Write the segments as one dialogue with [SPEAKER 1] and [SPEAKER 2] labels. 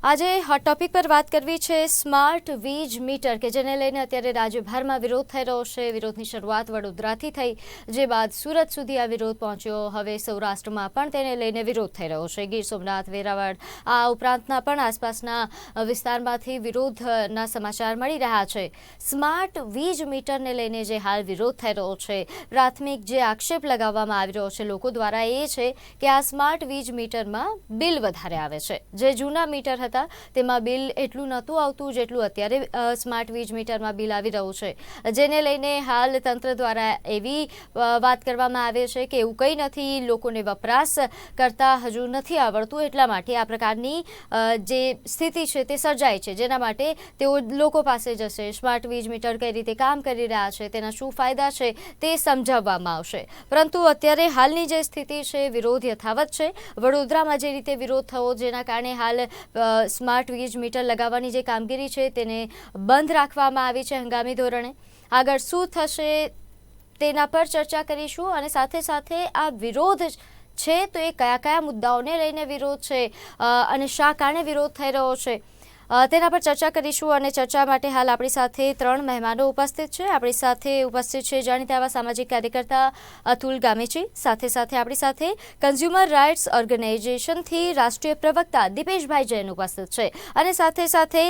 [SPEAKER 1] આજે hot topic પર વાત કરવી છે સ્માર્ટ વીજ મીટર કે જેને લઈને અત્યારે રાજ્યભરમાં વિરોધ થઈ રહ્યો છે. વિરોધની શરૂઆત વડોદરાથી થઈ, જે બાદ સુરત સુધી આ વિરોધ પહોંચ્યો. હવે સૌરાષ્ટ્રમાં પણ તેને લઈને વિરોધ થઈ રહ્યો છે. ગીર સોમનાથ, વેરાવળ, આ ઉપરાંતના પણ આસપાસના વિસ્તારમાંથી વિરોધના સમાચાર મળી રહ્યા છે. સ્માર્ટ વીજ મીટરને લઈને જે હાલ વિરોધ થઈ રહ્યો છે, પ્રાથમિક જે આક્ષેપ લગાવવામાં આવી રહ્યો છે લોકો દ્વારા એ છે કે આ સ્માર્ટ વીજ મીટરમાં બિલ વધારે આવે છે. જે જૂના મીટર હતા. તેમાં બિલ એટલું નહોતું આવતું જેટલું અત્યારે સ્માર્ટ વીજ મીટરમાં બિલ આવી રહ્યું છે. જેને લઈને હાલ તંત્ર દ્વારા એવી વાત કરવામાં આવે છે કે એવું કંઈ નથી, લોકોને વપરાશ કરતા હજુ નથી આવડતું. એટલા માટે આ પ્રકારની જે સ્થિતિ છે તે સર્જાય છે. જેના માટે તેઓ લોકો પાસે જશે. સ્માર્ટ વીજ મીટર કઈ રીતે કામ કરી રહ્યા છે, તેના શું ફાયદા છે તે સમજાવવામાં આવશે. પરંતુ અત્યારે હાલની જે સ્થિતિ છે, વિરોધ યથાવત છે. વડોદરામાં જે રીતે વિરોધ થયો, જેના કારણે હાલ સ્માર્ટ વીજ મીટર લગાવવાની જે કામગીરી છે તેને બંધ રાખવામાં આવી છે હંગામી ધોરણે. આગળ શું થશે તેના પર ચર્ચા કરીશું અને સાથે સાથે આ વિરોધ છે તો એ કયા કયા મુદ્દાઓને લઈને વિરોધ છે અને શા કારણે વિરોધ થઈ રહ્યો છે? તેના પર ચર્ચા કરીશું અને ચર્ચા માટે હાલ આપણી સાથે ત્રણ મહેમાનો ઉપસ્થિત છે. આપણી સાથે ઉપસ્થિત છે જાણીતા આવા સામાજિક કાર્યકર્તા અતુલ ગામેચી, સાથે સાથે આપણી સાથે કન્ઝ્યુમર રાઇટ્સ ઓર્ગેનાઇઝેશનથી રાષ્ટ્રીય પ્રવક્તા દીપેશભાઈ જૈન ઉપસ્થિત છે. અને સાથે સાથે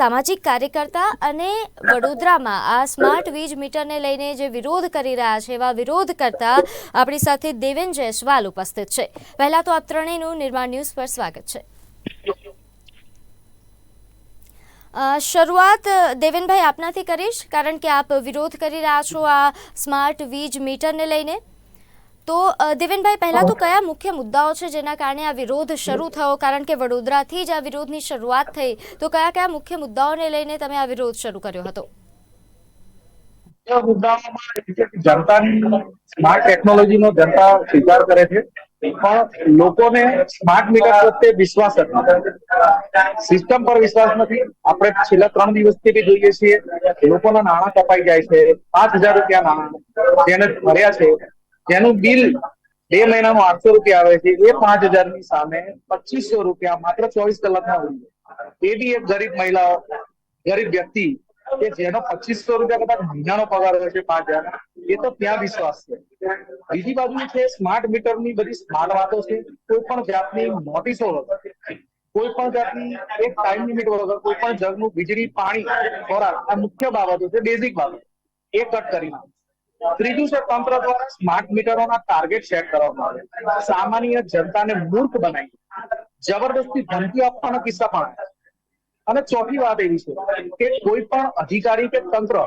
[SPEAKER 1] સામાજિક કાર્યકર્તા અને વડોદરામાં આ સ્માર્ટ વીજ મીટરને લઈને જે વિરોધ કરી રહ્યા છે એવા વિરોધ કરતા આપણી સાથે દેવેન જયસ્વાલ ઉપસ્થિત છે. પહેલા તો આપ ત્રણેયનું નિર્માણ ન્યૂઝ પર સ્વાગત છે. શરૂઆત દેવેનભાઈ આપનાથી કરીશ કારણ કે આપ વિરોધ કરી રહ્યા છો આ સ્માર્ટ વીજ મીટરને લઈને. તો દેવેનભાઈ પહેલા તો કયા મુખ્ય મુદ્દાઓ છે જેના કારણે આ વિરોધ શરૂ થયો? કારણ કે વડોદરાથી જ આ વિરોધની શરૂઆત થઈ. તો કયા કયા મુખ્ય મુદ્દાઓને લઈને તમે આ વિરોધ શરૂ કર્યો હતો?
[SPEAKER 2] મુદ્દાઓમાં જનતાની સ્માર્ટ ટેકનોલોજીનો જનતા સ્વીકાર કરે છે. પણ લોકોને સ્માર્ટ મીટર પ્રત્યે વિશ્વાસ જ નથી સિસ્ટમ પર વિશ્વાસ નથી આપણે છેલ્લા ત્રણ દિવસથી બી જોઈએ છીએ, લોકોના નાણાં કપાઈ જાય છે, પાંચ હજાર રૂપિયા નાણાં જેને ભર્યા છે જેનું બિલ બે મહિનાનું આઠસો રૂપિયા આવે છે, એ પાંચ હજારની સામે પચીસો રૂપિયા માત્ર ચોવીસ કલાકમાં હોય. એ બી એક ગરીબ મહિલાઓ ગરીબ વ્યક્તિ કે જેનો પચીસો રૂપિયા કદાચ મહિનાનો પગાર હોય છે પાંચ હજાર એ તો ત્યાં વિશ્વાસ છે. બીજી બાજુ છે, સ્માર્ટ મીટરની બધી સ્માર્ટ વાતો છે, કોઈ પણ જાતની નોટિસો વગર, કોઈ પણ જાતની એક ટાઈમ લિમિટ વગર, કોઈ પણ જગનું વીજળી, પાણી, ખોરાક, આ મુખ્ય બાબતો છે બેઝિક બાબતો. એ કટ કરી ત્રીજું છે, તંત્ર દ્વારા સ્માર્ટ મીટરોના ટાર્ગેટ સેટ કરવામાં આવે. સામાન્ય જનતાને મૂર્ખ બનાવી. જબરદસ્તી ધમકી આપવાના કિસ્સા પણ. અને ચોથી વાત એવી છે કે કોઈ પણ અધિકારી કે તંત્ર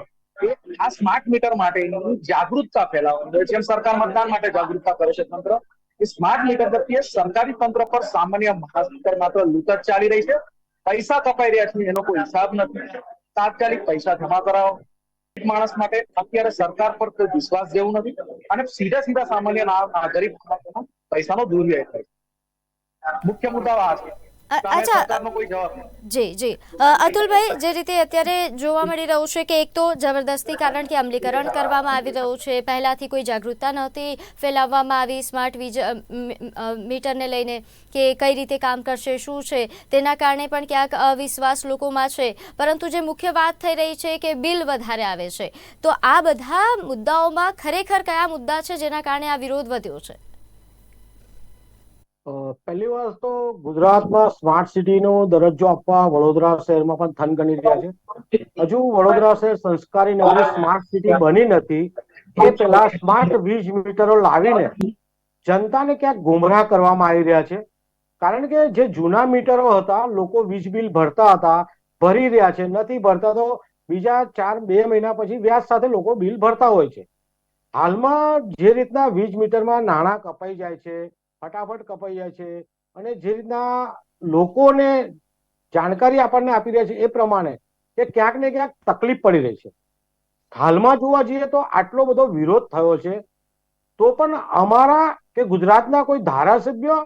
[SPEAKER 2] આ સ્માર્ટ મીટર માટેની જાગૃતતા ફેલાવવાનું જેમ સરકાર મતદાન માટે જાગૃતતા કરે છે તંત્ર, એ સ્માર્ટ મીટર પ્રત્યે સરકારી તંત્ર પર સામાન્ય માત્ર માત્ર લૂંટ ચાલી રહી છે. પૈસા કપાઈ રહ્યા છે, એનો કોઈ હિસાબ નથી. તાત્કાલિક પૈસા જમા કરાવો. માણસ માટે અત્યારે સરકાર પર કોઈ વિશ્વાસ જેવું નથી અને સીધા સીધા સામાન્ય નાગરિક પૈસાનો દુર્વ્યય થાય મુખ્ય મુદ્દા આ છે.
[SPEAKER 1] અચ્છા. જી જી. અતુલભાઈ જે રીતે અત્યારે જોવા મળી રહ્યું છે કે એક તો જબરદસ્તી કારણ કે અમલીકરણ કરવામાં આવી રહ્યું છે પહેલાંથી કોઈ જાગૃતતા નહોતી ફેલાવવામાં આવી સ્માર્ટ વીજ મીટરને લઈને કે કઈ રીતે કામ કરશે શું છે તેના કારણે પણ ક્યાંક અવિશ્વાસ લોકોમાં છે. પરંતુ જે મુખ્ય વાત થઈ રહી છે કે બિલ વધારે આવે છે. તો આ બધા મુદ્દાઓમાં ખરેખર કયા મુદ્દા છે જેના કારણે આ વિરોધ વધ્યો છે?
[SPEAKER 3] પહેલી વાર તો ગુજરાતમાં સ્માર્ટ સિટીનો દરજ્જો આપવા વડોદરા શહેરમાં પણ થનગની રહ્યા છે. હજુ વડોદરા શહેર સંસ્કારી નગરી સ્માર્ટ સિટી બની નથી એ પહેલા સ્માર્ટ વીજ મીટરો લાવીને જનતાને ક્યાંક ગુમરાહ કરવામાં આવી રહ્યા છે. કારણ કે જે જૂના મીટરો હતા, લોકો વીજ બિલ ભરતા હતા, ભરી રહ્યા છે. નથી ભરતા તો બીજા ચાર, બે મહિના પછી વ્યાજ સાથે લોકો બિલ ભરતા હોય છે. હાલમાં જે રીતના વીજ મીટરમાં નાણાં કપાઈ જાય છે ફટાફટ કપાઈ જાય છે. અને જે રીતના લોકોને જાણકારી આપણને આપી રહ્યા છે એ પ્રમાણે કે ક્યાંક ને ક્યાંક તકલીફ પડી રહી છે. હાલમાં જોવા જઈએ તો આટલો બધો વિરોધ થયો છે, તો પણ અમારા કે ગુજરાતના કોઈ ધારાસભ્ય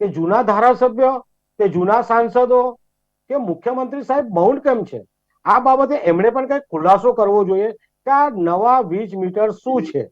[SPEAKER 3] કે જૂના ધારાસભ્ય કે જૂના સાંસદો કે મુખ્યમંત્રી સાહેબ મૌન કેમ છે? આ બાબતે એમણે પણ કંઈક ખુલાસો કરવો જોઈએ કે આ નવા વીજ મીટર શું છે?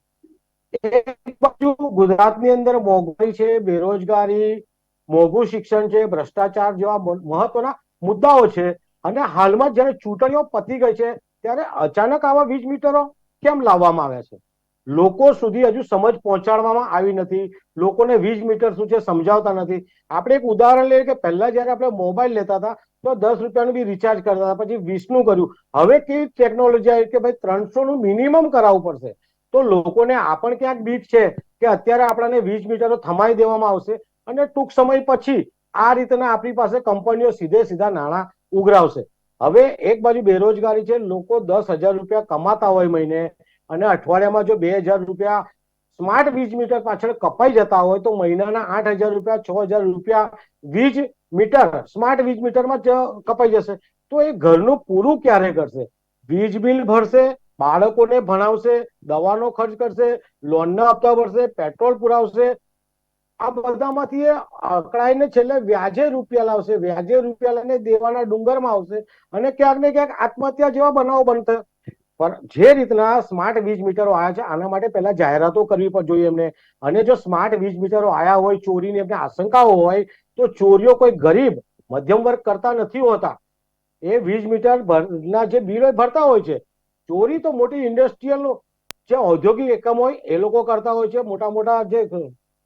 [SPEAKER 3] એક બાજુ ગુજરાતની અંદર મોંઘવારી છે, બેરોજગારી, મોંઘું શિક્ષણ છે, ભ્રષ્ટાચાર જેવા મહત્વના મુદ્દાઓ છે. અને હાલમાં જ્યારે ચૂંટણીઓ પતી ગઈ છે, ત્યારે અચાનક આવા વીજ મીટરો કેમ લાવવામાં આવ્યા છે? લોકો સુધી હજુ સમજ પહોંચાડવામાં આવી નથી. લોકોને વીજ મીટર શું છે સમજાવતા નથી. આપણે એક ઉદાહરણ લઈએ કે પહેલા જ્યારે આપણે મોબાઈલ લેતા હતા, તો દસ રૂપિયાનું બી રિચાર્જ કરતા હતા, પછી વીસનું કર્યું. હવે કેવી ટેકનોલોજી આવી કે ભાઈ ત્રણસો નું મિનિમમ કરાવવું પડશે. તો લોકોને આ પણ ક્યાંક બીક છે કે અત્યારે આપણને વીજ મીટરો થમાઈ દેવામાં આવશે અને ટૂંક સમય પછી આ રીતના આપણી પાસે કંપનીઓ સીધે સીધા નાણાં ઉઘરાવશે. હવે એક બાજુ બેરોજગારી છે, લોકો દસ હજાર રૂપિયા કમાતા હોય મહિને અને અઠવાડિયામાં જો બે હજાર રૂપિયા સ્માર્ટ વીજ મીટર પાછળ કપાઈ જતા હોય તો મહિનાના આઠ હજાર રૂપિયા, છ હજાર રૂપિયા વીજ મીટર, સ્માર્ટ વીજ મીટરમાં કપાઈ જશે. તો એ ઘરનું પૂરું ક્યારે કરશે? વીજ બિલ ભરશે બાળકોને ભણાવશે, દવાનો ખર્ચ કરશે લોનના હપ્તા ભરશે પેટ્રોલ પુરાવશે. આ બધામાંથી એ અકળાઈને છેલ્લે વ્યાજે રૂપિયા લાવશે. વ્યાજે રૂપિયા લઈને દેવાના ડુંગરમાં આવશે અને ક્યાંક ને ક્યાંક આત્મહત્યા જેવા બનાવો બનશે પણ જે રીતના સ્માર્ટ વીજ મીટરો આવ્યા છે, આના માટે પહેલા જાહેરાતો કરવી પણ જોઈએ એમને. અને જો સ્માર્ટ વીજ મીટરો આવ્યા હોય, ચોરીની એમને આશંકાઓ હોય, તો ચોરીઓ કોઈ ગરીબ, મધ્યમ વર્ગ કરતા નથી હોતા. એ વીજ મીટર ના જે બિલ ભરતા હોય છે ચોરી તો મોટી ઇન્ડસ્ટ્રીયલ જે ઔદ્યોગિક એકમ હોય, એ લોકો કરતા હોય છે. મોટા મોટા જે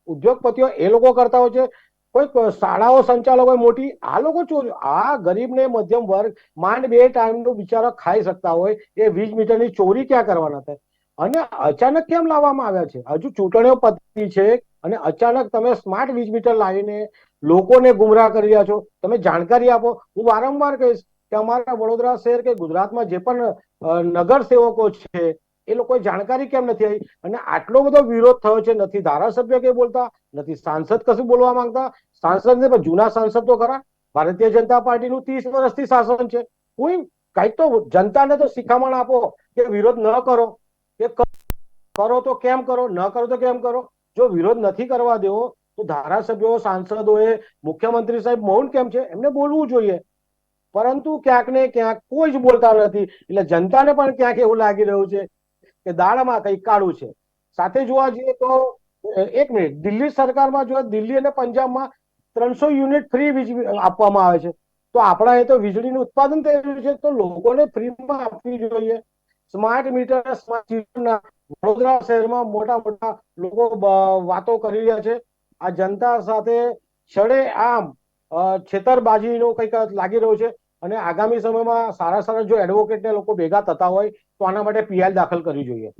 [SPEAKER 3] ઉદ્યોગપતિઓ એ લોકો કરતા હોય છે. કોઈ શાળાઓ સંચાલકો હોય મોટી, આ લોકો ચોરી, આ ગરીબ ને મધ્યમ વર્ગ માંડ બે ટાઈમનું બિચારા ખાઈ શકતા હોય, એ વીજ મીટરની ચોરી ક્યાં કરવાના થાય? અને અચાનક કેમ લાવવામાં આવ્યા છે? હજુ ચૂંટણીઓ પતી છે અને અચાનક તમે સ્માર્ટ વીજ મીટર લાવીને લોકોને ગુમરાહ કરી રહ્યા છો. તમે જાણકારી આપો. હું વારંવાર કહીશ કે અમારા વડોદરા શહેર કે ગુજરાતમાં જે પણ નગર સેવકો છે, એ લોકોએ જાણકારી કેમ નથી આવી? અને આટલો બધો વિરોધ થયો છે, નથી ધારાસભ્ય કે બોલતા, નથી સાંસદ કશું બોલવા માંગતા? સાંસદ ને પણ જૂના સાંસદ તો ખરા, ભારતીય જનતા પાર્ટીનું ત્રીસ વર્ષથી શાસન છે. કોઈ કંઈક તો જનતાને તો શિખામણ આપો કે વિરોધ ન કરો કે, કરો તો કેમ કરો, ન કરો તો કેમ કરો? જો વિરોધ નથી કરવા દેવો, તો ધારાસભ્યો, સાંસદોએ, મુખ્યમંત્રી સાહેબ મૌન કેમ છે? એમને બોલવું જોઈએ. પરંતુ ક્યાંક ને ક્યાંક કોઈ જ બોલતા નથી. એટલે જનતાને પણ ક્યાંક એવું લાગી રહ્યું છે કે દાડામાં કંઈક કાળું છે. સાથે જોવા જઈએ તો એક મિનિટ. દિલ્હી સરકારમાં જો દિલ્હી અને પંજાબમાં ત્રણસો યુનિટ ફ્રી વીજ આપવામાં આવે છે, તો આપણા એ તો વીજળીનું ઉત્પાદન થઈ રહ્યું છે, તો લોકોને ફ્રીમાં આપવી જોઈએ. સ્માર્ટ મીટર, સ્માર્ટ વડોદરા શહેરમાં મોટા મોટા લોકો વાતો કરી રહ્યા છે. આ જનતા સાથે છડે આમ છેતરબાજીનો કંઈક લાગી રહ્યો છે. અને આગામી સમયમાં સારા સારા જો એડવોકેટને લોકો ભેગા થતા હોય, તો આના માટે પીઆઈ દાખલ કરવી જોઈએ.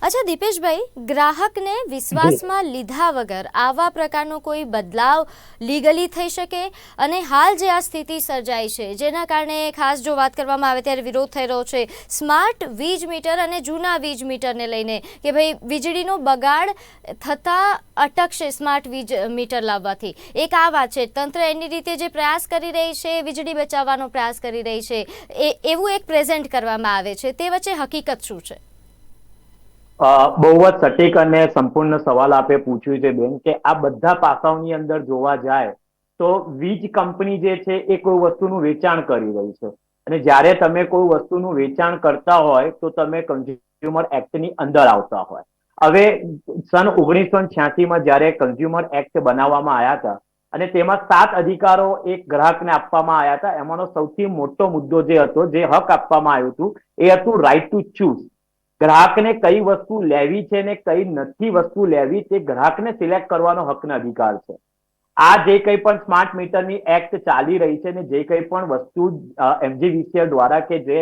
[SPEAKER 1] અચ્છા, દીપેશભાઈ, ગ્રાહકને વિશ્વાસમાં લીધા વગર આવા પ્રકારનો કોઈ બદલાવ લીગલી થઈ શકે? અને હાલ જે આ સ્થિતિ સર્જાઈ છે, જેના કારણે ખાસ જો વાત કરવામાં આવે ત્યારે વિરોધ થઈ રહ્યો છે, સ્માર્ટ વીજ મીટર અને જૂના વીજ મીટરને લઈને કે ભાઈ, વીજળીનો બગાડ થતાં અટકશે સ્માર્ટ વીજ મીટર લાવવાથી. એક આ વાત છે, તંત્ર એની રીતે જે પ્રયાસ કરી રહી છે, વીજળી બચાવવાનો પ્રયાસ કરી રહી છે, એ, એવું એક પ્રેઝન્ટ કરવામાં આવે છે, તે વચ્ચે હકીકત શું છે?
[SPEAKER 4] બહુ જ સટીક અને સંપૂર્ણ સવાલ આપે પૂછ્યું છે બેન કે આ બધા પાસાઓની અંદર જોવા જાય તો વીજ કંપની જે છે એ કોઈ વસ્તુનું વેચાણ કરી રહી છે. અને જ્યારે તમે કોઈ વસ્તુનું વેચાણ કરતા હોય તો તમે કન્ઝ્યુમર એક્ટની અંદર આવતા હોય. હવે સન ઓગણીસો છ્યાસીમાં જ્યારે કન્ઝ્યુમર એક્ટ બનાવવામાં આવ્યા હતા અને તેમાં સાત અધિકારો એક ગ્રાહકને આપવામાં આવ્યા હતા, એમાંનો સૌથી મોટો મુદ્દો જે હતો, જે હક આપવામાં આવ્યું હતું, એ હતું રાઇટ ટુ ચૂઝ ગ્રાહકને કઈ વસ્તુ લેવી છે ને કઈ નથી વસ્તુ લેવી તે ગ્રાહકને સિલેક્ટ કરવાનો હકનો અધિકાર છે. આ જે કંઈ પણ સ્માર્ટ મીટરની એક્ટ ચાલી રહી છે ને જે કંઈ પણ વસ્તુ એમજીવીસીએલ દ્વારા કે જે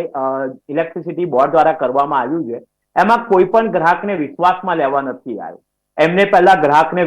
[SPEAKER 4] ઇલેક્ટ્રિસિટી બોર્ડ દ્વારા કરવામાં આવ્યું છે, એમાં કોઈ પણ ગ્રાહકને વિશ્વાસમાં લેવા નથી આવ્યું. એમને પહેલા ગ્રાહકને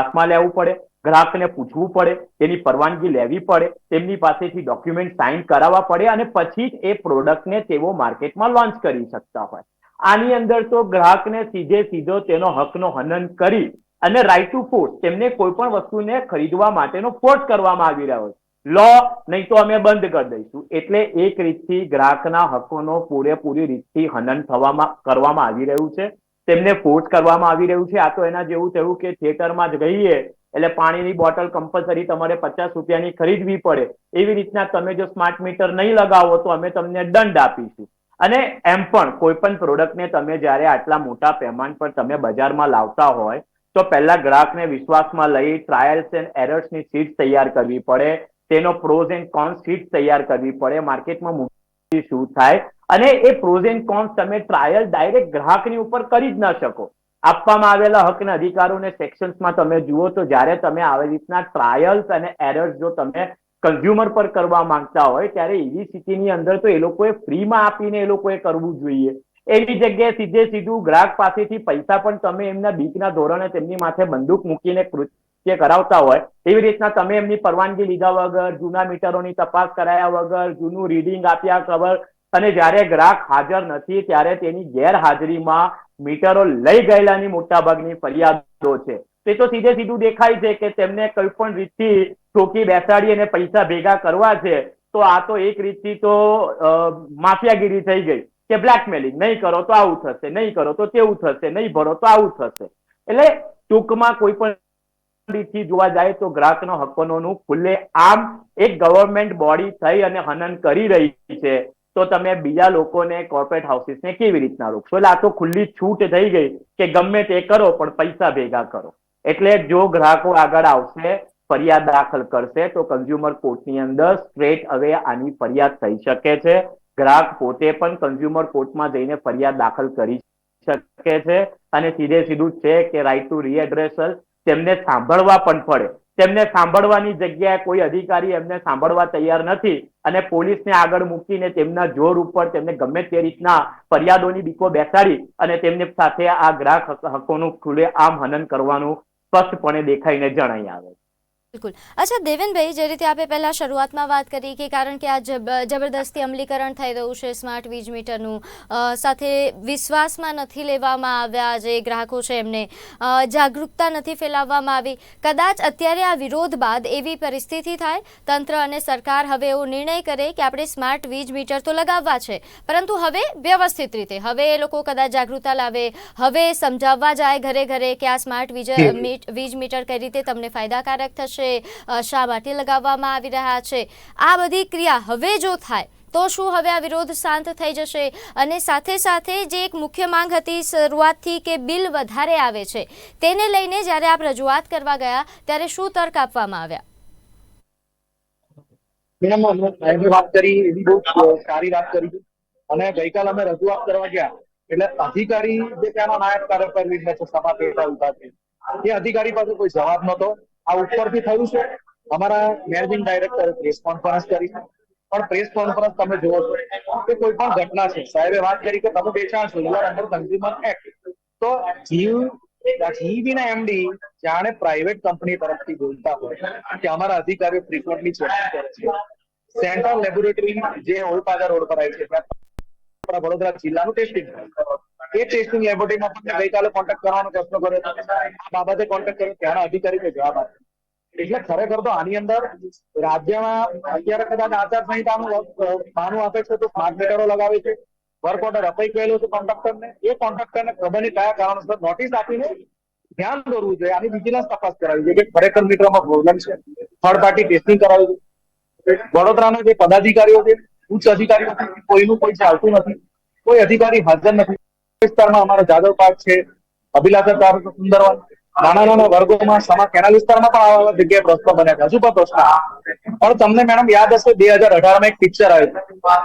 [SPEAKER 4] વિશ્વાસમાં લેવું પડે, ગ્રાહકને પૂછવું પડે, તેની પરવાનગી લેવી પડે, તેમની પાસેથી ડોક્યુમેન્ટ સાઇન કરાવવા પડે અને પછી જ એ પ્રોડક્ટને તેઓ માર્કેટમાં લોન્ચ કરી શકતા હોય. આની અંદર તો ગ્રાહકને સીધે સીધો તેનો હકનો હનન કરી અને રાઇટ ટુ ફોર્સ તેમને કોઈ પણ વસ્તુને ખરીદવા માટેનો ફોર્સ કરવામાં આવી રહ્યો છે. લો, નહીં તો અમે બંધ કરી દઈશું. એટલે એક રીતથી ગ્રાહકના હકોનો પૂરેપૂરી રીતથી હનન થવામાં, કરવામાં આવી રહ્યું છે. તેમને ફોર્સ કરવામાં આવી રહ્યું છે. આ તો એના જેવું થયું કે થિયેટરમાં જ ગઈએ એટલે પાણીની બોટલ કમ્પલસરી તમારે પચાસ રૂપિયાની ખરીદવી પડે. એવી રીતના તમે જો સ્માર્ટ મીટર નહીં લગાવો તો અમે તમને દંડ આપીશું. અને એમ પણ કોઈ પણ પ્રોડક્ટને તમે જ્યારે આટલા મોટા પેમાન પર તમે બજારમાં લાવતા હોય, તો પહેલા ગ્રાહકને વિશ્વાસમાં લઈ ટ્રાયલ્સ એન્ડ એરર્સની શીટ તૈયાર કરવી પડે. તેનો પ્રોઝ એન્ડ કોન્સ શીટ તૈયાર કરવી પડે. માર્કેટમાં મૂકી શું થાય અને એ પ્રોઝ એન્ડ કોન્સ તમે ટ્રાયલ ડાયરેક્ટ ગ્રાહકની ઉપર કરી જ ન શકો. આપવામાં આવેલા હકના અધિકારોને સેક્શન્સમાં તમે જુઓ તો જ્યારે તમે આવી રીતના ટ્રાયલ્સ અને એરર્સ જો તમે કન્ઝ્યુમર પર કરવા માંગતા હોય, ત્યારે એવી સ્થિતિની અંદર તો એ લોકોએ ફ્રીમાં આપીને એ લોકોએ કરવું જોઈએ. એવી જગ્યાએ સીધે સીધું ગ્રાહક પાસેથી પૈસા પણ તમે એમના બીકના ધોરણે તેમની માથે બંદૂક મૂકીને કૃત્ય કરાવતા હોય, એવી રીતના તમે એમની પરવાનગી લીધા વગર, જૂના મીટરોની તપાસ કરાયા વગર, જૂનું રીડિંગ આપ્યા ખબર અને જ્યારે ગ્રાહક હાજર નથી, ત્યારે તેની ગેરહાજરીમાં મીટરો લઈ ગયેલાની મોટાભાગની ફરિયાદો છે. તે તો સીધે સીધું દેખાય છે કે તેમને કોઈ પણ રીતથી ટોકી બેસાડી અને પૈસા ભેગા કરવા છે, તો આ તો એક રીતથી તો માફિયાગીરી થઈ ગઈ કે બ્લેકમેલિંગ નહીં કરો તો આવું થશે, નહીં કરો તો તેવું થશે, નહીં ભરો તો આવું થશે. એટલે ટૂંકમાં કોઈ પણ રીતથી જોવા જાય તો ગ્રાહકનો હકોનું ખુલ્લે આમ એક ગવર્મેન્ટ બોડી થઈ અને હનન કરી રહી છે. તો તમે બીજા લોકોને કોર્પોરેટ હાઉસીસને કેવી રીતના રોકશો? એટલે આ તો ખુલ્લી છૂટ થઈ ગઈ કે ગમે તે કરો, પણ પૈસા ભેગા કરો. એટલે જો ગ્રાહકો આગળ આવશે, ફરિયાદ દાખલ કરશે, તો કન્ઝ્યુમર કોર્ટની અંદર સ્ટ્રેટ હવે આની ફરિયાદ થઈ શકે છે. ગ્રાહક પોતે પણ કન્ઝ્યુમર કોર્ટમાં જઈને ફરિયાદ દાખલ કરી શકે છે. અને સીધે સીધું છે કે રાઈટ ટુ રીએડ્રેસલ તેમને સાંભળવા પણ પડે. તેમને સાંભળવાની જગ્યાએ કોઈ અધિકારી એમને સાંભળવા તૈયાર નથી અને પોલીસને આગળ મૂકીને તેમના જોર ઉપર તેમને ગમે તે રીતના ફરિયાદોની બીકો બેસાડી અને તેમની સાથે આ ગ્રાહક હક- હકોનું ખુલ્લે આમ હનન કરવાનું સ્પષ્ટપણે દેખાઈને જણાઈ આવે છે.
[SPEAKER 1] બિલકુલ. અચ્છા દેવેનભાઈ જે રીતે આપણે પહેલાં શરૂઆતમાં વાત કરી કે કારણ કે આ જબ- જબરદસ્તી અમલીકરણ થઈ રહ્યું છે સ્માર્ટ વીજ મીટરનું સાથે વિશ્વાસમાં નથી લેવામાં આવ્યા જે ગ્રાહકો છે એમને જાગૃતતા નથી ફેલાવવામાં આવી. કદાચ અત્યારે આ વિરોધ બાદ એવી પરિસ્થિતિ થાય તંત્ર અને સરકાર હવે એવો નિર્ણય કરે કે આપણે સ્માર્ટ વીજ મીટર તો લગાવવા છે પરંતુ હવે વ્યવસ્થિત રીતે હવે એ લોકો કદાચ જાગૃતતા લાવે હવે સમજાવવા જાય ઘરે ઘરે કે આ સ્માર્ટ વીજ વીજ મીટર કઈ રીતે તમને ફાયદાકારક થશે. અ, શા માટે લગાવવામાં આવી રહ્યા છે. આ બધી ક્રિયા હવે જો થાય તો શું હવે આ વિરોધ શાંત થઈ જશે? અને સાથે સાથે જે એક મુખ્ય માંગ હતી શરૂઆતથી કે બિલ વધારે આવે છે તેને લઈને જ્યારે આપ રજૂઆત કરવા ગયા ત્યારે શું તર્ક આપવામાં આવ્યા?
[SPEAKER 2] મેડમ સાહેબે વાત કરી એવી બહુ સારી વાત કરી. અને ગઈકાલ અમે રજૂઆત કરવા ગયા. એટલે અધિકારી જે ત્યાંના નાયબ કાર્યકારી છે સભા પેટા ઊભા છે એ અધિકારી પાસે કોઈ જવાબ નતો આ ઉપરથી થયું છે. અમારા મેનેજિંગ ડાયરેક્ટરે પ્રેસ કોન્ફરન્સ કરી પણ પ્રેસ કોન્ફરન્સ તમે જુઓ છો કે કોઈ પણ ઘટના છે. સાહેબે વાત કરી કે તમે બેચાણ છો you are under consumer act તો જીવ જીબી ના એમડી જાણે પ્રાઇવેટ કંપની તરફથી બોલતા હોય કે અમારા અધિકારીઓ ફ્રીક્વન્ટલી ચેકિંગ કરે છે. સેન્ટ્રલ લેબોરેટરી જે ઓલપાદા રોડ પર આવી છે, ત્યાં વડોદરા જિલ્લાનું ટેસ્ટિંગ એ ટેસ્ટિંગ લેબોરેટરીમાં પણ મેં ગઈકાલે કોન્ટેક્ટ કરવાનો પ્રશ્ન કર્યો હતો. બાબતે કોન્ટેક્ટ કર્યો. ત્યાંના અધિકારીને જવાબ આપ્યો. એટલે ખરેખર તો આની અંદર રાજ્યમાં અત્યારે કદાચ આચાર સંહિતાનું અ, આપે છે તો સ્માર્ટ મીટરો લગાવે છે. વર્ક ઓર્ડર અપાઈ ગયેલો છે કોન્ટ્રાક્ટરને એ કોન્ટ્રાક્ટરને ખબર નહીં કયા કારણોસર નોટિસ આપીને ધ્યાન દોરવું જોઈએ. આની વિજિલન્સ તપાસ કરાવી જોઈએ કે ખરેખર મીટરમાં પ્રોબ્લેમ છે. થર્ડ પાર્ટી ટેસ્ટિંગ કરાવી જોઈએ વડોદરાના જે પદાધિકારીઓ છે ઉચ્ચ અધિકારીઓ છે કોઈનું કોઈ ચાલતું નથી. કોઈ અધિકારી હાજર નથી. વિસ્તારમાં અમારો જાદવ પાર્ક છે, અભિલાષા પાર્ક સુંદરવન. નાના નાના વર્ગોમાં સમા કેનાલ વિસ્તારમાં પણ આવા જગ્યાએ પ્રશ્નો બન્યા છે. હજુ પણ પ્રશ્ન પણ તમને મેડમ યાદ હશે, બે હજાર અઢારમાં એક પિક્ચર આવ્યું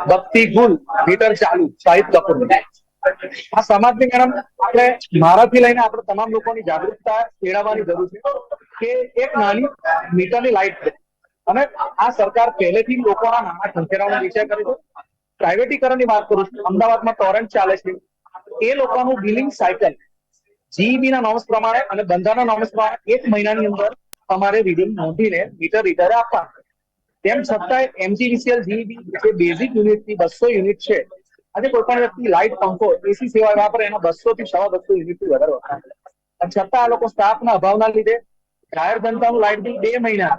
[SPEAKER 2] ભક્તિ ગુલ, મીટર ચાલુ, શાહિદ કપૂર આ સમાજની મેડમ, આપણે મારાથી લઈને આપણે તમામ લોકોની જાગૃતતા કેળવવાની જરૂર છે કે એક નાની મીટરની લાઈટ છે અને આ સરકાર પહેલેથી લોકોના નાના ખંખેરાનો વિષય કરે છે. પ્રાઇવેટીકરણની વાત કરું છું. અમદાવાદમાં ટોરેન્ટ ચાલે છે. એ લોકોનું બિલિંગ સાયકલ જીઈબી ના નોમ્સ પ્રમાણે અને બંધારણના નોમ્સ પ્રમાણે એક મહિનાની અંદર તમારે રીડિંગ નોંધીને મીટર રીડરે આપવા તેમ છતાં એમજીવીસીએલ જીઈબી જે બેઝિક યુનિટથી બસો યુનિટ છે, આજે કોઈ પણ વ્યક્તિ લાઇટ પંખો એસી સેવા વાપરે એના બસો થી સવા બસો યુનિટથી વધારે વપરાય. અને છતાં આ લોકો સ્ટાફના અભાવના લીધે જાહેર જનતાનું લાઇટ બિલ બે મહિના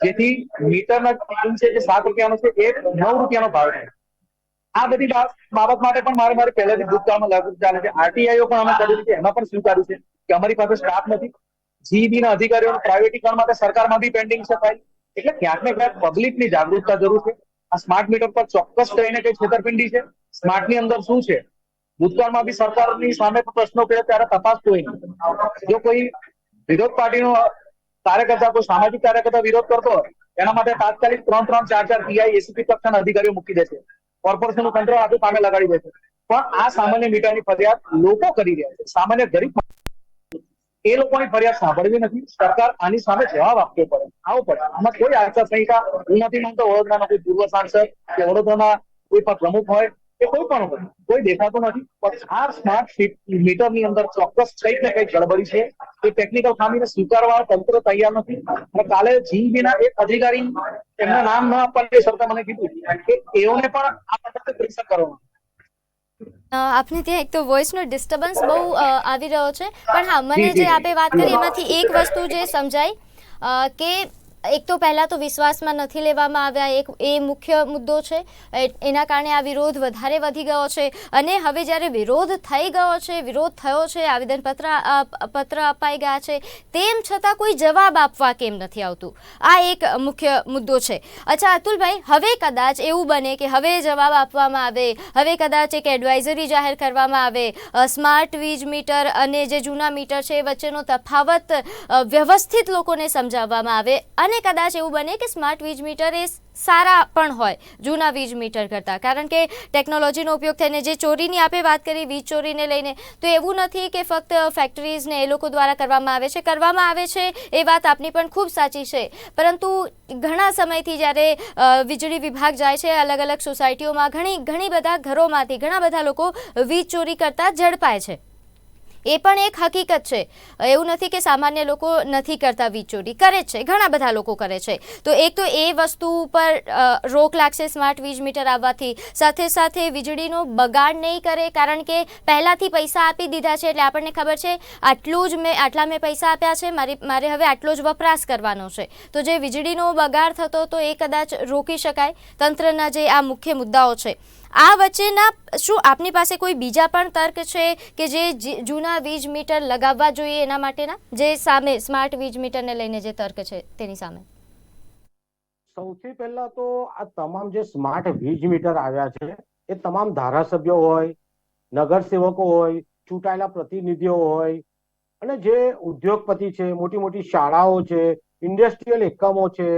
[SPEAKER 2] જેથી મીટરના બિલ છે જે સાત રૂપિયાનો છે, એ નવ રૂપિયાનો ભાવ થાય. આ બધી બાબત માટે પણ મારે મારે પહેલેથી ભૂતકાળમાં લાગુ ચાલે છે. આરટીઆઈઓ પણ અમે કર્યું છે, એમાં પણ સ્વીકાર્યું છે કે અમારી પાસે સ્ટાફ નથી. જીબી ના અધિકારીઓ પ્રાઇવેટીકરણ માટે સરકારમાં બી પેન્ડિંગ છે ફાઇલ એટલે ક્યાંક ને ક્યાંક પબ્લિકની જાગૃતતા જરૂર છે. આ સ્માર્ટ મીટર પર ચોક્કસ કરીને કઈ છેતરપિંડી છે. સ્માર્ટની અંદર શું છે? ભૂતકાળમાં બી સરકારની સામે પ્રશ્નો કર્યા, ત્યારે તપાસ કોઈ નહીં જો કોઈ વિરોધ પાર્ટીનો કાર્યકર્તા, કોઈ સામાજિક કાર્યકર્તા વિરોધ કરતો એના માટે તાત્કાલિક ત્રણ ત્રણ ચાર ચાર પીઆઈ એસીપી કક્ષાના અધિકારીઓ મૂકી દે છે કોર્પોરેશનનું કંટ્રોલ આખું સામે લગાડી દે છે. પણ આ સામાન્ય મીટરની ફરિયાદ લોકો કરી રહ્યા છે. સામાન્ય ગરીબ એ લોકોની ફરિયાદ સાંભળવી નથી. સરકાર આની સામે જવાબ આપવો પડે આવો પડે. આમાં કોઈ આચારસંહિતા હું નથી માનતો વડોદરાનો કોઈ પૂર્વ સાંસદ કે વડોદરાના કોઈ પણ પ્રમુખ હોય કે કોઈ પણ હોય કોઈ દેખાતું નથી પણ આ સ્માર્ટ મીટરની અંદર ચોક્કસ કંઈક ને કંઈક ગડબડી છે. એ ટેકનિકલ ખામીને સ્વીકારવા તંત્ર તૈયાર નથી. અને કાલે જીબીના એક અધિકારી એમના નામ ન આપવાની શરતે મને કીધું કે એઓને પણ આ બાબતે પરીક્ષા કરવાનું.
[SPEAKER 1] આપને ત્યાં એક તો વોઇસનો ડિસ્ટર્બન્સ બહુ આવી રહ્યો છે. પણ હા મને
[SPEAKER 2] જી.
[SPEAKER 1] આપે વાત કરી એમાંથી એક વસ્તુ જે સમજાય કે એક તો પહેલાં તો વિશ્વાસમાં નથી લેવામાં આવ્યા, એક એ મુખ્ય મુદ્દો છે. એના કારણે આ વિરોધ વધારે વધી ગયો છે અને હવે જ્યારે વિરોધ થઈ ગયો છે, વિરોધ થયો છે, આવેદનપત્ર પત્ર અપાઈ ગયા છે, તેમ છતાં કોઈ જવાબ આપવા કેમ નથી આવતું? આ એક મુખ્ય મુદ્દો છે. અચ્છા, અતુલભાઈ, હવે કદાચ એવું બને કે હવે જવાબ આપવામાં આવે, હવે કદાચ એક એડવાઇઝરી જાહેર કરવામાં આવે સ્માર્ટ વીજ મીટર અને જે જૂના મીટર છે વચ્ચેનો તફાવત વ્યવસ્થિત લોકોને સમજાવવામાં આવે અને કદાચ એવું બને કે સ્માર્ટ વીજ મીટર એ સારા પણ હોય, જૂના વીજ મીટર કરતાં. કારણ કે ટેકનોલોજીનો ઉપયોગ થઈને જે ચોરીની આપે વાત કરી, વીજ ચોરીને લઈને, તો એવું નથી કે ફક્ત ફેક્ટરીઝને એ લોકો દ્વારા કરવામાં આવે છે. કરવામાં આવે છે એ વાત આપની પણ ખૂબ સાચી છે. પરંતુ ઘણા સમયથી જ્યારે વીજળી વિભાગ જાય છે અલગ અલગ સોસાયટીઓમાં ઘણી ઘણી બધા ઘરોમાંથી ઘણા બધા લોકો વીજ ચોરી કરતાં ઝડપાય છે. એ પણ એક હકીકત છે. એવું નથી કે સામાન્ય લોકો નથી કરતા વીજ ચોરી કરે છે. ઘણા બધા લોકો કરે છે. તો એક તો એ વસ્તુ ઉપર રોક લાગશે સ્માર્ટ વીજ મીટર આવવાથી. સાથે સાથે વીજળીનો બગાડ નહીં કરે, કારણ કે પહેલાંથી પૈસા આપી દીધા છે એટલે આપણને ખબર છે, આટલું જ મેં, આટલા મેં પૈસા આપ્યા છે, મારી, મારે હવે આટલો જ વપરાશ કરવાનો છે. તો જે વીજળીનો બગાડ થતો તો એ કદાચ રોકી શકાય. તંત્રના જે આ મુખ્ય મુદ્દાઓ છે. આ વચ્ચેના શું આપની પાસે કોઈ બીજા પણ તર્ક છે કે જે જૂના વીજ મીટર લગાવવા જોઈએ એના માટેના? જે સામે સ્માર્ટ વીજ મીટરને લઈને જે તર્ક છે તેની સામે.
[SPEAKER 3] સૌથી પહેલા તો આ તમામ જે સ્માર્ટ વીજ મીટર આવ્યા છે, એ તમામ ધારાસભ્યો હોય, નગરસેવકો હોય, ચૂંટાયેલા પ્રતિનિધિઓ હોય, અને જે ઉદ્યોગપતિ છે મોટી મોટી શાળાઓ છે, ઇન્ડસ્ટ્રીયલ એકમો છે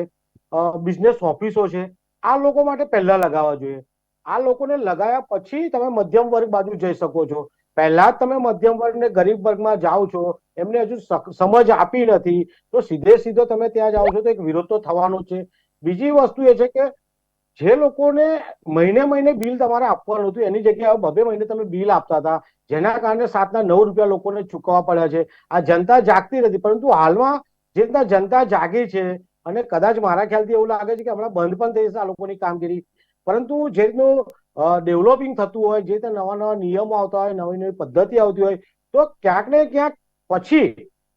[SPEAKER 3] બિઝનેસ ઓફિસો છે, આ લોકો માટે પહેલા લગાવવા જોઈએ. આ લોકોને લગાયા પછી તમે મધ્યમ વર્ગ બાજુ જઈ શકો છો. પહેલા તમે મધ્યમ વર્ગ ને ગરીબ વર્ગમાં જાઓ છો, એમને હજુ સમજ આપી નથી, તો સીધે સીધો તમે ત્યાં જાઓ છો તો એક વિરોધ તો થવાનો છે. બીજી વસ્તુ એ છે કે જે લોકોને મહિને મહિને બિલ તમારે આપવાનું હતું, એની જગ્યાએ બબે મહિને તમે બિલ આપતા હતા, જેના કારણે સાતના નવ રૂપિયા લોકોને ચૂકવવા પડ્યા છે. આ જનતા જાગતી નથી, પરંતુ હાલમાં જે રીતના જનતા જાગી છે, અને કદાચ મારા ખ્યાલથી એવું લાગે છે કે હમણાં બંધ પણ થઈ જશે આ લોકોની કામગીરી પરંતુ જે રીતનું ડેવલપિંગ થતું હોય, જે રીતે નવા નવા નિયમો આવતા હોય, નવી નવી પદ્ધતિ આવતી હોય, તો ક્યાંક ને ક્યાંક પછી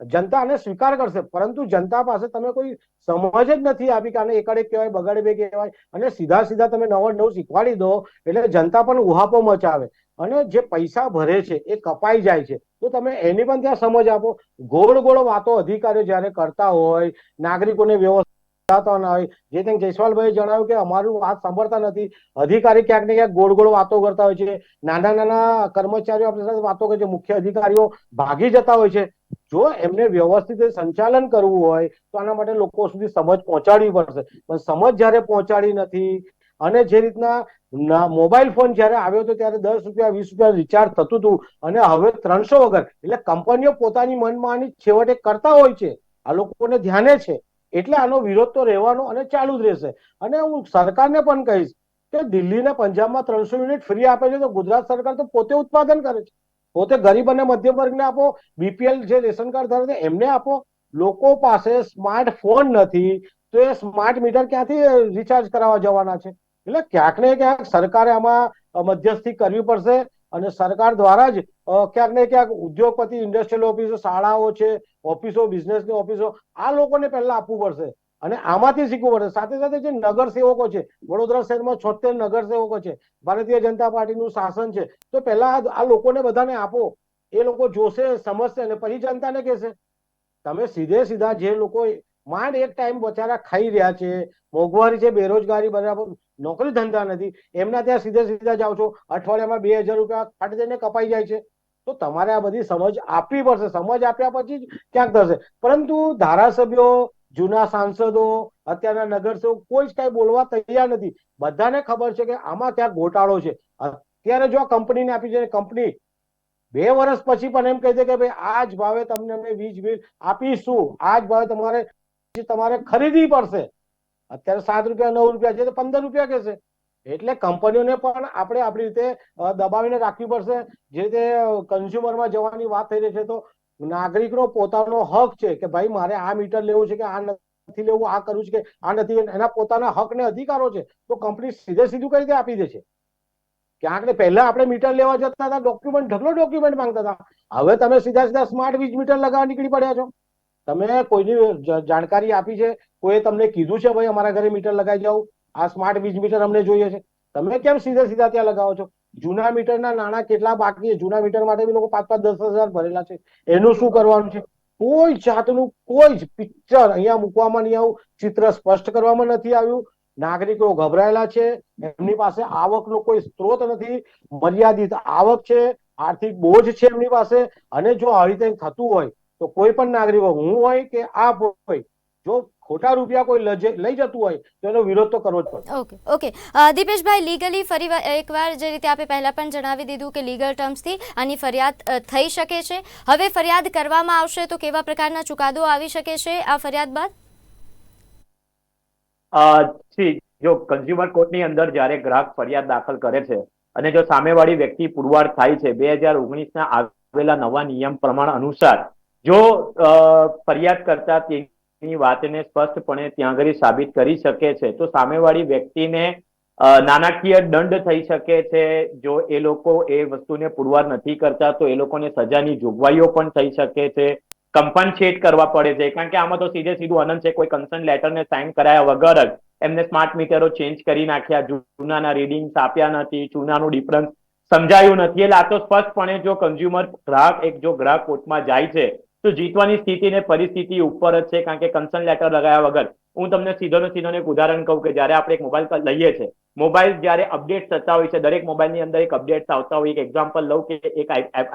[SPEAKER 3] જનતા આને સ્વીકાર કરશે. પરંતુ જનતા પાસે તમે કોઈ સમજ જ નથી આપી કે આને એક કહેવાય, બગાડે બે કહેવાય, અને સીધા સીધા તમે નવ નવ શીખવાડી દો, એટલે જનતા પણ ઉહાપો મચાવે. અને જે પૈસા ભરે છે, એ કપાઈ જાય છે. તો તમે એની પણ ત્યાં સમજ આપો. ગોળ ગોળ વાતો અધિકારીઓ જ્યારે કરતા હોય, નાગરિકોને વ્યવસ્થિત તેમ જયસ્વાલભાઈ જણાવ્યું કે અમારું વાત સાંભળતા નથી. અધિકારી ક્યાંક ને ક્યાંક ગોળ ગોળ વાતો કરતા હોય છે. નાના નાના કર્મચારીઓ આપણી સાથે વાતો કરે છે. મુખ્ય અધિકારીઓ ભાગી જતા હોય છે. જો એમને વ્યવસ્થિત સંચાલન કરવું હોય, તો આના માટે લોકો સુધી સમજ પહોંચાડવી પડશે. પણ સમજ જયારે પહોંચાડી નથી અને જે રીતના મોબાઈલ ફોન જ્યારે આવ્યો હતો ત્યારે દસ રૂપિયા, વીસ રૂપિયા રિચાર્જ થતું હતું અને હવે ત્રણસો વગર. એટલે કંપનીઓ પોતાની મનમાની છેવટે કરતા હોય છે. આ લોકોને ધ્યાને છે. એટલે આનો વિરોધ તો રહેવાનો અને ચાલુ જ રહેશે. અને હું સરકારને પણ કહીશ કે દિલ્હી ને પંજાબમાં ત્રણસો યુનિટ ફ્રી આપે છે તો ગુજરાત સરકાર તો પોતે ઉત્પાદન કરે છે. પોતે ગરીબ અને મધ્યમ વર્ગને આપો બીપીએલ જે રેશન કાર્ડ ધરાવે એમને આપો. લોકો પાસે સ્માર્ટફોન નથી, તો એ સ્માર્ટ મીટર ક્યાંથી રિચાર્જ કરાવવા જવાના છે? એટલે ક્યાંક ને ક્યાંક સરકારે આમાં મધ્યસ્થી કરવી પડશે. અને સરકાર દ્વારા જ ક્યાંક ને ક્યાંક ઉદ્યોગપતિ ઇન્ડસ્ટ્રીયલ ઓફિસો શાળાઓ છે ઓફિસો બિઝનેસની ઓફિસો આ લોકોને પહેલા આપવું પડશે. અને આમાંથી શીખવું પડશે. સાથે સાથે જે નગર સેવકો છે, વડોદરા શહેરમાં છોતેર નગર સેવકો છે, ભારતીય જનતા પાર્ટીનું શાસન છે, તો પહેલા આ લોકોને બધાને આપો. એ લોકો જોશે, સમજશે અને પછી જનતાને કહેશે. તમે સીધે સીધા જે લોકો માંડ એક ટાઈમ બચારા ખાઈ રહ્યા છે, મોંઘવારી છે, બેરોજગારી, બરાબર. નોકરી ધંધા નથી. એમના ત્યાં સીધે સીધા જાઓ છો, અઠવાડિયામાં બે હજાર રૂપિયા ફાટ દઈને કપાઈ જાય છે. તો તમારે આ બધી સમજ આપવી પડશે. સમજ આપ્યા પછી જ ક્યાંક થશે. પરંતુ ધારાસભ્યો, જૂના સાંસદો, અત્યારના નગરસેવક કોઈ જ કઈ બોલવા તૈયાર નથી. બધાને ખબર છે કે આમાં ક્યાંક ગોટાળો છે. અત્યારે જો આ કંપનીને આપી છે, કંપની બે વર્ષ પછી પણ એમ કહી દે કે ભાઈ આ જ ભાવે તમને અમે વીજ બિલ આપીશું. આ જ ભાવે તમારે તમારે ખરીદવી પડશે. અત્યારે સાત રૂપિયા, નવ રૂપિયા છે, તો પંદર રૂપિયા કહેશે. એટલે કંપનીઓને પણ આપણે આપણી રીતે દબાવીને રાખવી પડશે. જે રીતે કન્ઝ્યુમરમાં જવાની વાત થઈ રહી છે, તો નાગરિકનો પોતાનો હક છે કે ભાઈ, મારે આ મીટર લેવું છે કે આ નથી લેવું, આ કરવું છે કે આ નથી એના પોતાના હક ને અધિકારો છે. તો કંપની સીધે સીધું કઈ રીતે આપી દે છે? ક્યાંક ને પહેલા આપણે મીટર લેવા જતા હતા ડોક્યુમેન્ટ ઢગલો ડોક્યુમેન્ટ માંગતા હતા. હવે તમે સીધા સીધા સ્માર્ટ વીજ મીટર લગાવવા નીકળી પડ્યા છો. તમે કોઈની જાણકારી આપી છે, કોઈએ તમને કીધું છે, ભાઈ, અમારા ઘરે મીટર લગાવી જાઓ, આ સ્માર્ટ વીજ મીટર અમને જોઈએ છે. તમે કેમ સીધા સીધા ત્યાં લગાવો છો? જૂના મીટરના નાણાં કેટલા બાકી જૂના મીટર માટે બી લોકો પાંચ પાંચ દસ હજાર ભરેલા છે. એનું શું કરવાનું છે? કોઈ જાતનું કોઈ જ પિક્ચર અહીંયા મૂકવામાં નહીં આવું. ચિત્ર સ્પષ્ટ કરવામાં નથી આવ્યું. નાગરિકો ગભરાયેલા છે. એમની પાસે આવકનો કોઈ સ્ત્રોત નથી. મર્યાદિત આવક છે. આર્થિક બોજ છે એમની પાસે. અને જો આવી રીતે થતું હોય તો કોઈ પણ નાગરિક હોય, હું હોય કે આપ હોય જો ખોટા રૂપિયા કોઈ લઈ જતું હોય તો એનો વિરોધ તો કરવો જ પડે.
[SPEAKER 1] Okay okay. દીપેશભાઈ લીગલી ફરી એકવાર જે રીતે આપે પહેલા પણ જણાવી દીધું કે લીગલ ટર્મ્સથી આની ફરિયાદ થઈ શકે છે. હવે ફરિયાદ કરવામાં આવશે તો કેવા પ્રકારના ચુકાદો આવી શકે છે આ ફરિયાદ બાદ?
[SPEAKER 4] અ, જી, જો કન્ઝ્યુમર કોર્ટની અંદર જ્યારે ગ્રાહક ફરિયાદ દાખલ કરે છે અને જો સામેવાળી વ્યક્તિ પુરવાર થાય છે બે હજાર ઓગણીસના આવેલા નવા નિયમ પ્રમાણ અનુસાર જો ફરિયાદ કરતા તેની વાતને સ્પષ્ટપણે ત્યાં આગળ સાબિત કરી શકે છે, તો સામેવાળી વ્યક્તિને નાણાકીય દંડ થઈ શકે છે. જો એ લોકો એ વસ્તુને પુરવાર નથી કરતા, તો એ લોકોને સજાની જોગવાઈઓ પણ થઈ શકે છે. કમ્પનસેટ કરવા પડે છે, કારણ કે આમાં તો સીધે સીધું અનંત છે, કોઈ કન્સર્ન લેટરને સાઇન કરાયા વગર જ. એમને સ્માર્ટ મીટરો ચેન્જ કરી નાખ્યા, જૂનાના રીડિંગ્સ આપ્યા નથી, જૂનાનું ડિફરન્સ સમજાયું નથી. એટલે આ તો સ્પષ્ટપણે જો કન્ઝ્યુમર ગ્રાહક, એક જો ગ્રાહક કોર્ટમાં જાય છે તો જીતવાની સ્થિતિ ને પરિસ્થિતિ ઉપર જ છે, કારણ કે કન્સર્ન લેટર લગાવ્યા વગર. હું તમને સીધો ને સીધો એક ઉદાહરણ કહું કે જ્યારે આપણે એક મોબાઈલ લઈએ છીએ મોબાઈલ જ્યારે અપડેટ થતા હોય છે, દરેક મોબાઈલની અંદર એક અપડેટ આવતા હોય. એક એક્ઝામ્પલ લઉં કે એક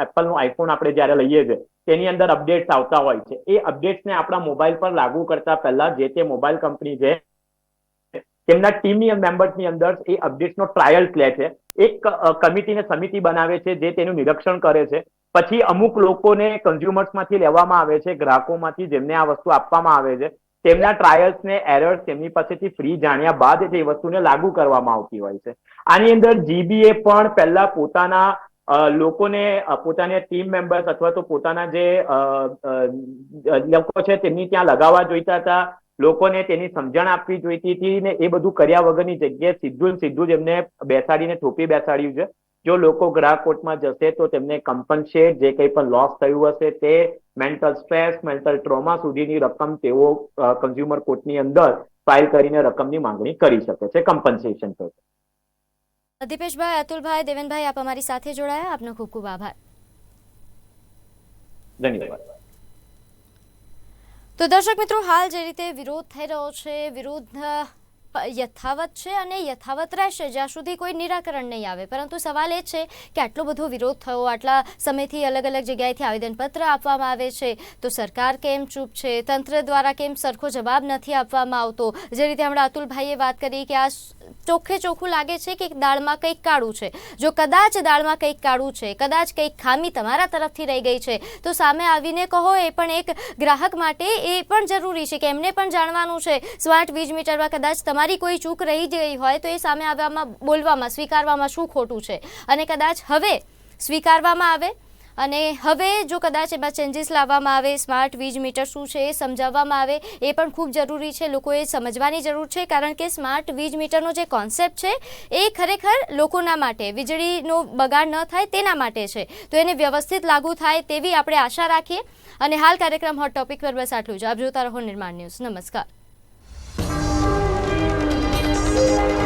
[SPEAKER 4] એપલનું આઈફોન આપણે જ્યારે લઈએ છીએ તેની અંદર અપડેટ્સ આવતા હોય છે. એ અપડેટ્સને આપણા મોબાઈલ પર લાગુ કરતા પહેલા જે તે મોબાઈલ કંપની છે, તેમના ટીમની મેમ્બર્સની અંદર એ અપડેટ્સનો ટ્રાયલ્સ લે છે. એક કમિટીને સમિતિ બનાવે છે, જે તેનું નિરીક્ષણ કરે છે. પછી અમુક લોકોને કન્ઝ્યુમર્સમાંથી લેવામાં આવે છે, ગ્રાહકોમાંથી જેમને આ વસ્તુ આપવામાં આવે છે, તેમના ટ્રાયલ્સ ને એરર્સ તેમની પાસેથી ફ્રી જાણ્યા બાદ જ એ વસ્તુને લાગુ કરવામાં આવતી હોય છે. આની અંદર જીબીએ પણ પહેલા પોતાના લોકોને પોતાના ટીમ મેમ્બર્સ અથવા તો પોતાના જે લોકો છે તેમની ત્યાં લગાવવા જોઈતા હતા, લોકોને તેની સમજણ આપવી જોઈતી હતી ને એ બધું કર્યા વગરની જગ્યાએ સીધું સીધું જ એમને બેસાડીને, થોપી બેસાડ્યું છે. જો લોકો ગ્રાહક કોર્ટમાં જશે તો તેમને કમ્પનસેટ જે કંઈ પણ લોસ થયું હશે તે મેન્ટલ સ્ટ્રેસ મેન્ટલ ટ્રોમા સુધીની રકમ તેઓ કન્ઝ્યુમર કોર્ટની અંદર ફાઇલ કરીને રકમની માંગણી કરી શકે છે કમ્પન્સેશન પર
[SPEAKER 1] દીપેશભાઈ અતુલભાઈ દેવેનભાઈ આપ અમારી સાથે જોડાયા. આપનો ખૂબ ખૂબ આભાર.
[SPEAKER 4] ધન્યવાદ.
[SPEAKER 1] તો દર્શક મિત્રો હાલ જે રીતે વિરોધ થઈ રહ્યો છે વિરોધ યથાવત છે અને યથાવત રહેશે, જ્યાં સુધી કોઈ નિરાકરણ નહીં આવે. પરંતુ સવાલ એ છે કે આટલો બધો વિરોધ થયો, આટલા સમયથી અલગ અલગ જગ્યાએથી આવેદનપત્ર આપવામાં આવે છે, તો સરકાર કેમ ચૂપ છે? તંત્ર દ્વારા કેમ સરખો જવાબ નથી આપવામાં આવતો? જે રીતે હમણાં અતુલભાઈએ વાત કરી કે આ ચોખ્ખે ચોખ્ખું લાગે છે કે દાળમાં કંઈક કાળું છે. જો કદાચ દાળમાં કંઈક કાળું છે, કદાચ કંઈક ખામી તમારા તરફથી રહી ગઈ છે, તો સામે આવીને કહો, એ પણ એક ગ્રાહક માટે એ પણ જરૂરી છે કે એમને પણ જાણવાનું છે. સ્માર્ટ વીજ મીટરમાં કદાચ તમારી કોઈ ચૂક રહી ગઈ હોય તો એ સામે આવવામાં, બોલવામાં, સ્વીકારવામાં શું ખોટું છે? અને કદાચ હવે સ્વીકારવામાં આવે? અને હવે જો કદાચ એમાં ચેન્જીસ લાવવામાં આવે સ્માર્ટ વીજ મીટર શું છે એ સમજાવવામાં આવે, એ પણ ખૂબ જરૂરી છે, લોકોએ સમજવાની જરૂર છે, કારણ કે સ્માર્ટ વીજ મીટરનો જે કોન્સેપ્ટ છે, એ ખરેખર લોકોના માટે, વીજળીનો બગાડ ન થાય તેના માટે છે. તો એને વ્યવસ્થિત લાગુ થાય તેવી આપણે આશા રાખીએ. અને હાલ કાર્યક્રમ હોટ ટોપિક પર બસ આટલું જ. આપ જોતા રહો નિર્માણ ન્યૂઝ. નમસ્કાર. Thank you.